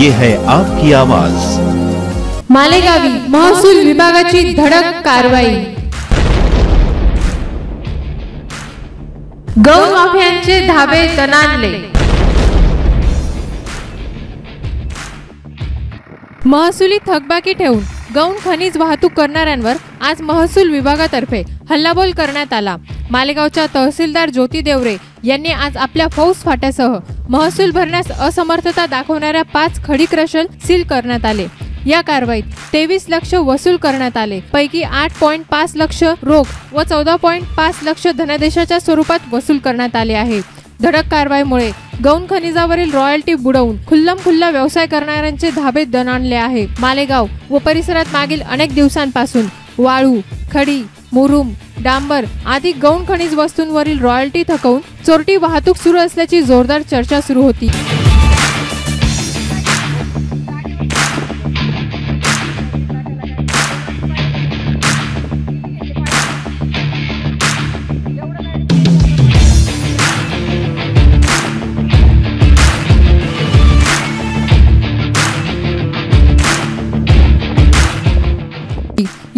ये है आपकी आवाज। मालेगावी महसूल विभागाची धडक कारवाई. गौ माफियांचे धाबे दणाणले महसुली थकबाकी ठेवून गौण खनिज वाहतूक करणाऱ्यांवर आज महसूल विभागातर्फे हल्लाबोल करण्यात आला. मालेगावच्या तहसीलदार ज्योती देवरे यांनी आज आपल्या फौज फाट्यासह महसूल भरण्यास असमर्थता दाखवणाऱ्या पाच खडी क्रशर सील करण्यात आले. या कारवाईत तेवीस लक्ष वसूल करण्यात आले. पैकी आठ पॉईंट पाच लक्ष रोख व चौदा पॉईंट पाच लक्ष धनादेशाच्या स्वरूपात वसूल करण्यात आले आहे. धडक कारवाईमुळे गौण खनिजावरील रॉयल्टी बुडवून खुल्लम खुल्ला व्यवसाय करणाऱ्यांचे धाबे दणाणले आहे. मालेगाव व परिसरात मागील अनेक दिवसांपासून वाळू खडी मुरुम डांबर आदी गौण खनिज वस्तूंवरील रॉयल्टी थकवून चोरटी वाहतूक सुरू असल्याची जोरदार चर्चा सुरू होती.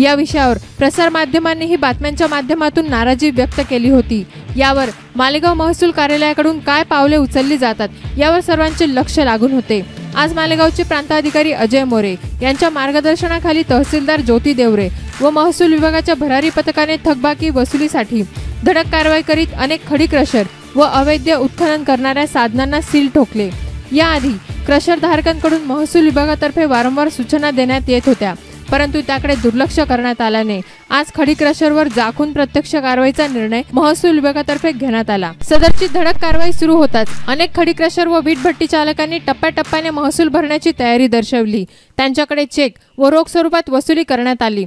या विषयावर प्रसारमाध्यमांनीही बातम्यांच्या माध्यमातून नाराजी व्यक्त केली होती. यावर मालेगाव महसूल कार्यालयाकडून काय पावले उचलली जातात यावर सर्वांचे लक्ष लागून होते. आज मालेगावचे प्रांताधिकारी अजय मोरे यांच्या मार्गदर्शनाखाली तहसीलदार ज्योती देवरे व महसूल विभागाच्या भरारी पथकाने थकबाकी वसुलीसाठी धडक कारवाई करीत अनेक खडी क्रशर व अवैध उत्खनन करणाऱ्या साधनांना सील ठोकले. याआधी क्रशर धारकांकडून महसूल विभागातर्फे वारंवार सूचना देण्यात येत होत्या. परंतु त्याकडे दुर्लक्ष करण्यात आल्याने आज खडी क्रशरवर जाखून प्रत्यक्ष कारवाईचा निर्णय महसूल विभागातर्फे घेण्यात आला. सदरची धडक कारवाई सुरू होताच. अनेक खडी क्रशर व वीटभट्टी चालकांनी टप्प्याटप्प्याने महसूल भरण्याची तयारी दर्शवली. त्यांच्याकडे चेक व रोख स्वरूपात वसुली करण्यात आली.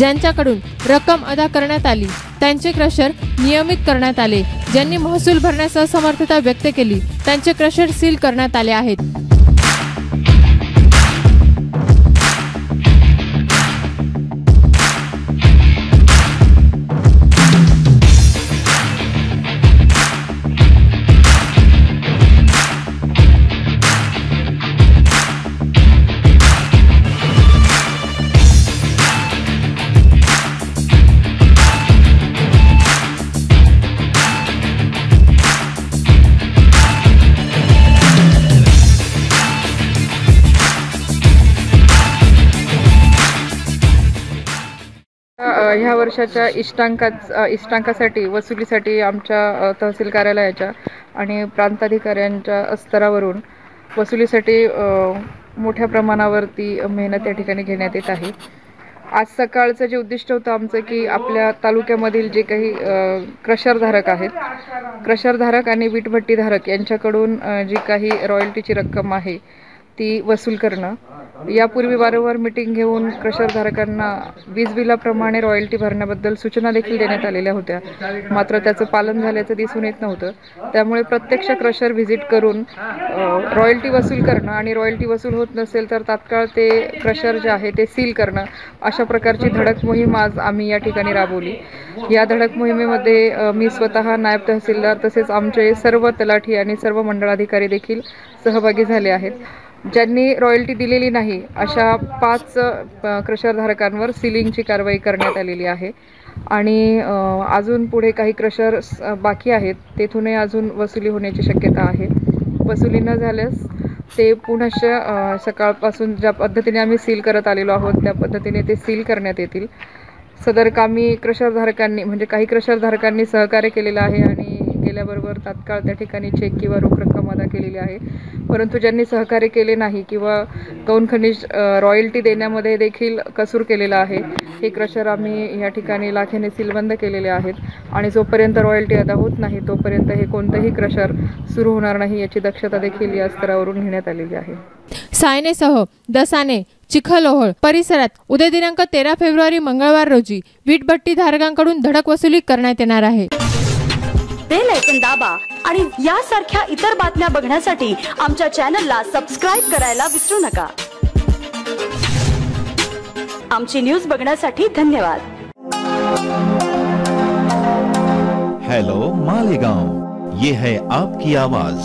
ज्यांच्याकडून रक्कम अदा करण्यात आली त्यांचे क्रशर नियमित करण्यात आले. ज्यांनी महसूल भरण्यास असमर्थता व्यक्त केली त्यांचे क्रशर सील करण्यात आले आहेत. ह्या वर्षाच्या इष्टांकाच इष्टांकासाठी वसुलीसाठी आमच्या तहसील कार्यालयाच्या आणि प्रांताधिकाऱ्यांच्या स्तरावरून वसुलीसाठी मोठ्या प्रमाणावरती मेहनत या ठिकाणी घेण्यात येत आहे. आज सकाळचं जे उद्दिष्ट होतं आमचं की आपल्या तालुक्यामधील जे काही क्रशरधारक आहेत क्रशरधारक आणि वीटभट्टीधारक यांच्याकडून जी काही रॉयल्टीची रक्कम आहे ती वसूल करणं. यापूर्वी वारंवार मिटिंग घेऊन क्रशरधारकांना वीज बिलाप्रमाणे रॉयल्टी भरण्याबद्दल सूचना देखील देण्यात आलेल्या होत्या. मात्र त्याचं पालन झाल्याचं दिसून येत नव्हतं. त्यामुळे प्रत्यक्ष क्रशर व्हिजिट करून रॉयल्टी वसूल करणं आणि रॉयल्टी वसूल होत नसेल तर तात्काळ ते क्रशर जे आहे ते सील करणं अशा प्रकारची धडक मोहीम आज आम्ही या ठिकाणी राबवली. या धडक मोहिमेमध्ये मी स्वतः नायब तहसीलदार तसेच आमचे सर्व तलाठी आणि सर्व मंडळाधिकारी देखील सहभागी झाले आहेत. ज्यांनी रॉयल्टी दिलेली नाही अशा पाच क्रशरधारकांवर सिलिंगची कारवाई करण्यात आलेली आहे. आणि अजून पुढे काही क्रशर्स बाकी आहेत तेथूनही अजून वसुली होण्याची शक्यता आहे. वसुली न झाल्यास ते पुनश्च सकाळपासून ज्या पद्धतीने आम्ही सील करत आलेलो आहोत त्या पद्धतीने ते सील करण्यात येतील. सदर कामी क्रशरधारकांनी म्हणजे काही क्रशरधारकांनी सहकार्य केलेलं आहे आणि गेल्याबरोबर तात्काळ त्या ठिकाणी चेक किंवा रोख रक्कम अदा केलेली आहे. परंतु ज्यांनी सहकार्य केले नाही किंवा गौण खनिज रॉयल्टी देण्यामध्ये देखील कसूर केलेला आहे हे क्रशर आम्ही या ठिकाणी लाखेने सीलबंद केलेले आहेत. आणि जोपर्यंत रॉयल्टी अदा होत नाही तोपर्यंत हे कोणतंही क्रशर सुरू होणार नाही याची दक्षता देखील या स्तरावरून घेण्यात आलेली आहे. सायनेसह दसाने चिखलोहळ परिसरात उद्या दिनांक तेरा फेब्रुवारी मंगळवार रोजी वीटभट्टी धारकांकडून धडक वसुली करण्यात येणार आहे. बेल ऐकून दाबा आणि यासारख्या इतर बातम्या बघण्यासाठी आमच्या चॅनलला सबस्क्राईब करायला विसरू नका. आमची न्यूज बघण्यासाठी धन्यवाद. हेलो मालेगांव. ये है आपकी आवाज.